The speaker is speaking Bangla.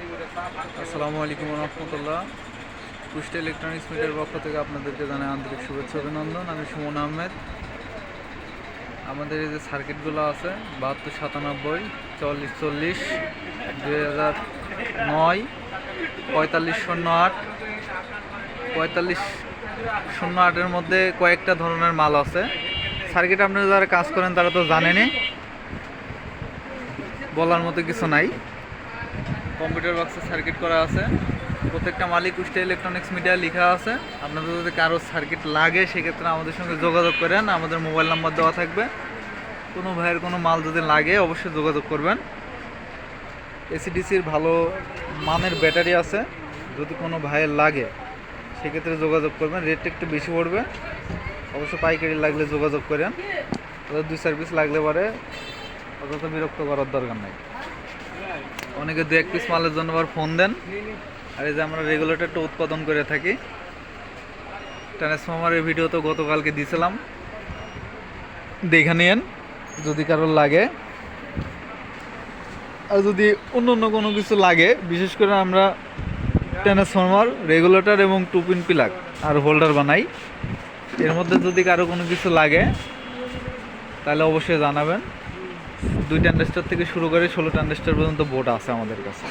আসসালামু আলাইকুম রহমতুল্লাহ। কুষ্টা ইলেকট্রনিক্স মিডিয়ার পক্ষ থেকে আপনাদেরকে জানাই আন্তরিক শুভেচ্ছা অভিনন্দন। আমি সুমন আহমেদ। আমাদের এই যে সার্কিটগুলো আছে, বাহাত্তর সাতানব্বই, চল্লিশ চল্লিশ, দুই হাজার নয়, পঁয়তাল্লিশ শূন্য আট, পঁয়তাল্লিশ শূন্য আটের মধ্যে কয়েকটা ধরনের মাল আছে। সার্কিট আপনারা যারা কাজ করেন তারা তো জানেনই। বলার মতো কিছু নাই। কম্পিউটার বক্সে সার্কিট করা আছে। প্রত্যেকটা মালিক কুষ্টা ইলেকট্রনিক্স মিডিয়া লেখা আছে। আপনাদের যদি কারও সার্কিট লাগে, সেক্ষেত্রে আমাদের সঙ্গে যোগাযোগ করেন। আমাদের মোবাইল নাম্বার দেওয়া থাকবে। কোনো ভাইয়ের কোনো মাল যদি লাগে, অবশ্যই যোগাযোগ করবেন। এসিডিসির ভালো মানের ব্যাটারি আছে। যদি কোনো ভাইয়ের লাগে, সেক্ষেত্রে যোগাযোগ করবেন। রেটটা একটু বেশি পড়বে। অবশ্য পাইকারি লাগলে যোগাযোগ করেন। দুই সার্ভিস লাগলে পরে অযথা বিরক্ত করার দরকার নাই। অনেকে দু এক পিস মালের জন্য আবার ফোন দেন। আর এই যে আমরা রেগুলেটরটা উৎপাদন করে থাকি। ট্রান্সফর্মারের ভিডিও তো গতকালকে দিয়েছিলাম দেখে নিন যদি কারোর লাগে। আর যদি অন্য অন্য কোনো কিছু লাগে, বিশেষ করে আমরা ট্রান্সফর্মার রেগুলেটর এবং টুপিন পিলাক আর হোল্ডার বানাই। এর মধ্যে যদি কারও কোনো কিছু লাগে, তাহলে অবশ্যই জানাবেন। দুই টান্ডাস্টার থেকে শুরু করে ষোলো টান্ডাস্টার পর্যন্ত বোট আছে আমাদের কাছে।